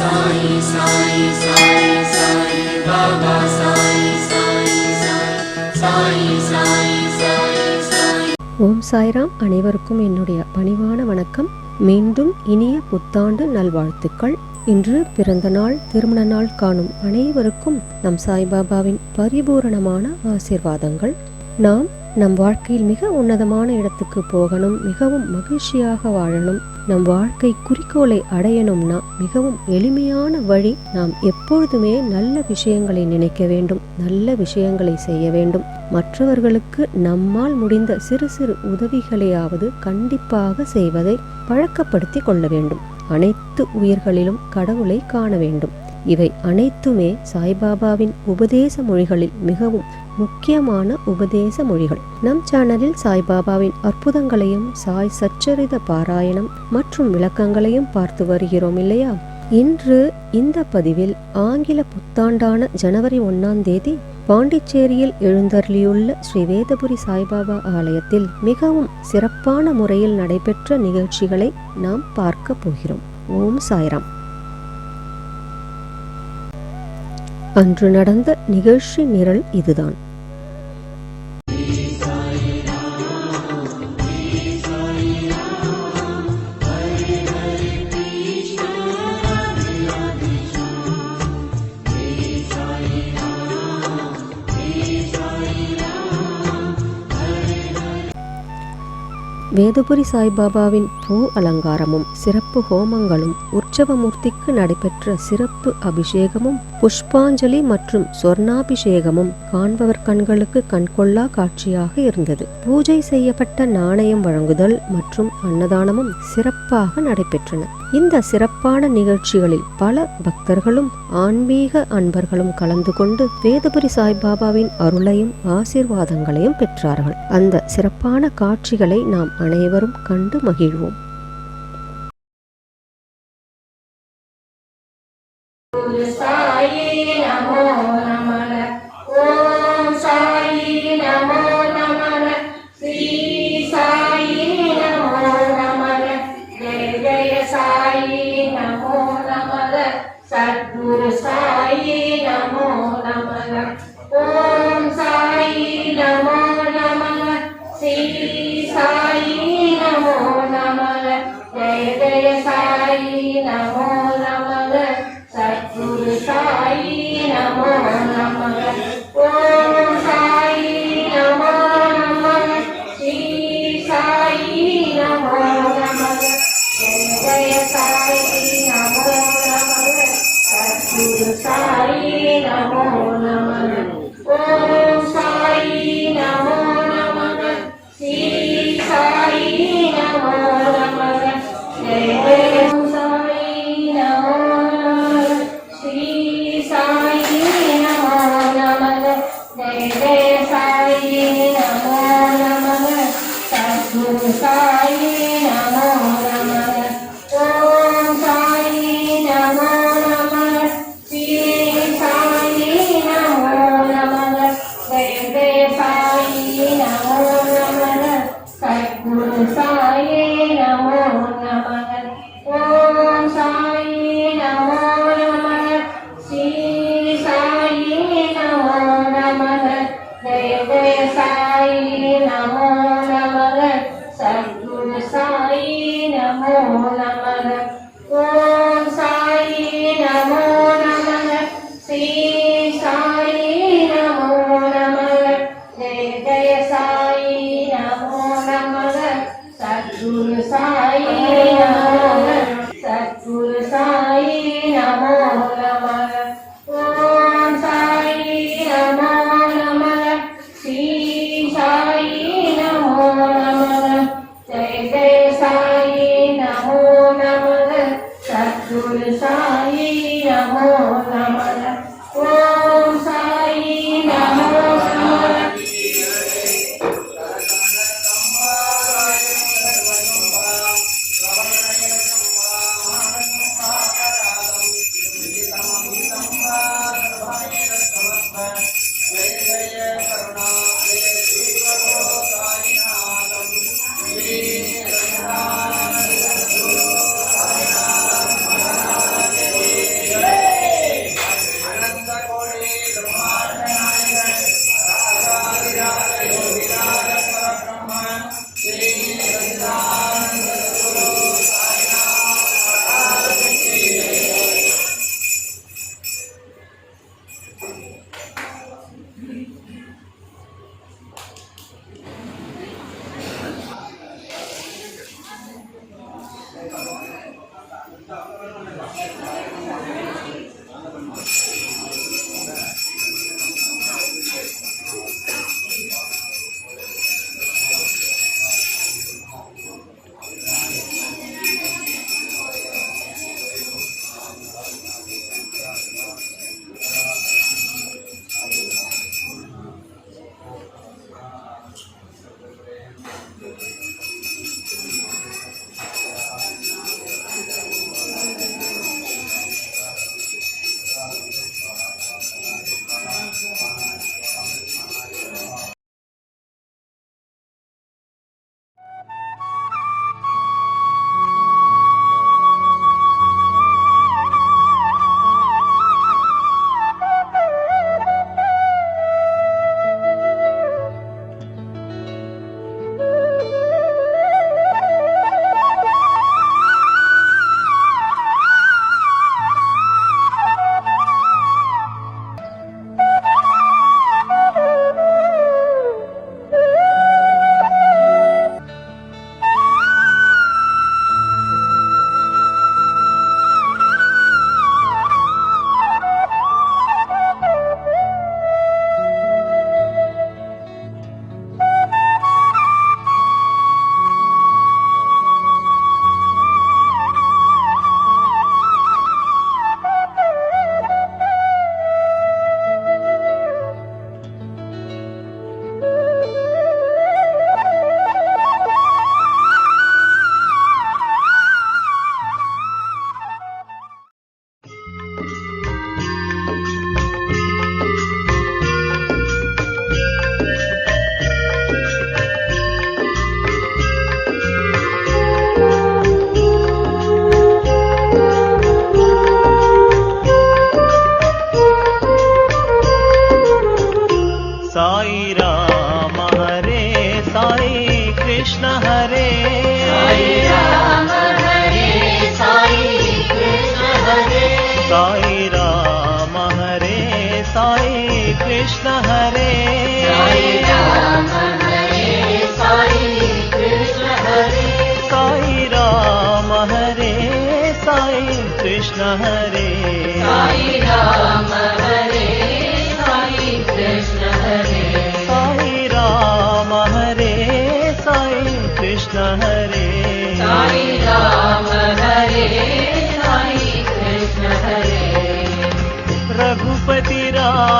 Sai Sai Sai Sai Baba Sai Sai Sai Sai Sai ஓம் சாய்ராம். அனைவருக்கும் என்னுடைய பணிவான வணக்கம். மீண்டும் இனிய புத்தாண்டு நல்வாழ்த்துக்கள். இன்று பிறந்த நாள் திருமண நாள் காணும் அனைவருக்கும் நம் சாய்பாபாவின் பரிபூரணமான ஆசிர்வாதங்கள். நாம் நம் வாழ்க்கையில் மிக உன்னதமான இடத்துக்கு போகணும் மிகவும் மகிழ்ச்சியாக வாழணும். நம் வாழ்க்கை குறிக்கோளை அடையணும்னா மிகவும் எளிமையான வழி நாம் எப்பொழுதுமே நல்ல விஷயங்களை நினைக்க வேண்டும் நல்ல விஷயங்களை செய்ய வேண்டும். மற்றவர்களுக்கு நம்மால் முடிந்த சிறு சிறு உதவிகளையாவது கண்டிப்பாக செய்வதை பழக்கப்படுத்தி கொள்ள வேண்டும். அனைத்து உயிர்களிலும் கடவுளை காண வேண்டும். இவை அனைத்துமே சாய்பாபாவின் உபதேச மொழிகளில் மிகவும் முக்கியமான உபதேச மொழிகள். நம் சேனலில் சாய்பாபாவின் அற்புதங்களையும் சாய் சச்சரித பாராயணம் மற்றும் விளக்கங்களையும் பார்த்து வருகிறோம் இல்லையா? இன்று இந்த பதிவில் ஆங்கில புத்தாண்டான ஜனவரி ஒன்னாம் தேதி பாண்டிச்சேரியில் எழுந்தருளியுள்ள ஸ்ரீ வேதபுரி சாய்பாபா ஆலயத்தில் மிகவும் சிறப்பான முறையில் நடைபெற்ற நிகழ்ச்சிகளை நாம் பார்க்க போகிறோம். ஓம் சாய்ராம். அன்று நடந்த நிகழ்ச்சி நிரல் இதுதான். வேதபுரி சாய்பாபாவின் பூ அலங்காரமும் சிறப்பு ஹோமங்களும் உற்சவமூர்த்திக்கு நடைபெற்ற சிறப்பு அபிஷேகமும் புஷ்பாஞ்சலி மற்றும் சொர்ணாபிஷேகமும் காண்பவர் கண்களுக்கு கண்கொள்ளா காட்சியாக இருந்தது. பூஜை செய்யப்பட்ட நாணயம் வழங்குதல் மற்றும் அன்னதானமும் சிறப்பாக நடைபெற்றன. இந்த சிறப்பான நிகழ்ச்சிகளில் பல பக்தர்களும் ஆன்மீக அன்பர்களும் கலந்து கொண்டு வேதபுரி சாய்பாபாவின் அருளையும் ஆசீர்வாதங்களையும் பெற்றார்கள். அந்த சிறப்பான காட்சிகளை நாம் அனைவரும் கண்டு மகிழ்வோம். சாயி நமோ ஜெய சாயி நமோ நமக சத்குரு சாயி நமோ நமக ஓம் சாயி நமோ நமக ஸ்ரீ சாயி நமோ நமக ஜெய ஜெய சாயி நமோ நமக சத்குரு சாயி சத்குரு சாயி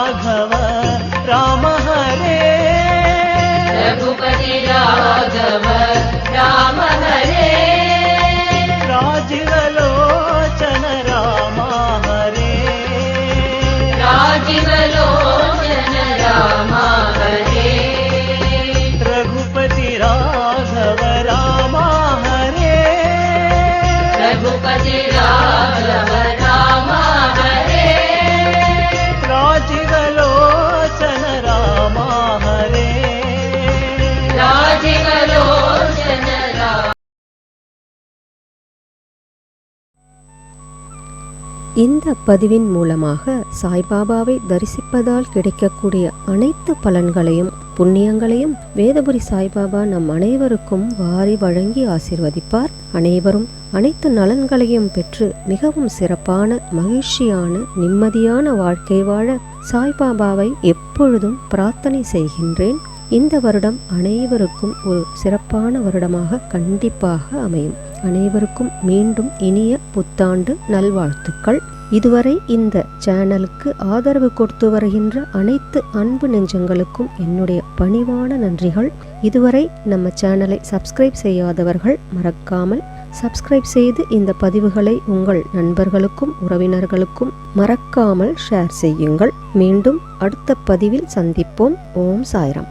ராகா இந்த பதிவின் மூலமாக சாய்பாபாவை தரிசிப்பதால் கிடைக்கக்கூடிய அனைத்து பலன்களையும் புண்ணியங்களையும் வேதபுரி சாய்பாபா நம் அனைவருக்கும் வாரி வழங்கி ஆசிர்வதிப்பார். அனைவரும் அனைத்து நலன்களையும் பெற்று மிகவும் சிறப்பான மகிழ்ச்சியான நிம்மதியான வாழ்க்கை வாழ சாய்பாபாவை எப்பொழுதும் பிரார்த்தனை செய்கின்றேன். இந்த வருடம் அனைவருக்கும் ஒரு சிறப்பான வருடமாக கண்டிப்பாக அமையும். அனைவருக்கும் மீண்டும் இனிய புத்தாண்டு நல்வாழ்த்துக்கள். இதுவரை இந்த சேனலுக்கு ஆதரவு கொடுத்து வருகின்ற அனைத்து அன்பு நெஞ்சங்களுக்கும் என்னுடைய பணிவான நன்றிகள். இதுவரை நம்ம சேனலை சப்ஸ்கிரைப் செய்யாதவர்கள் மறக்காமல் சப்ஸ்கிரைப் செய்து இந்த பதிவுகளை உங்கள் நண்பர்களுக்கும் உறவினர்களுக்கும் மறக்காமல் ஷேர் செய்யுங்கள். மீண்டும் அடுத்த பதிவில் சந்திப்போம். ஓம் சாய்ராம்.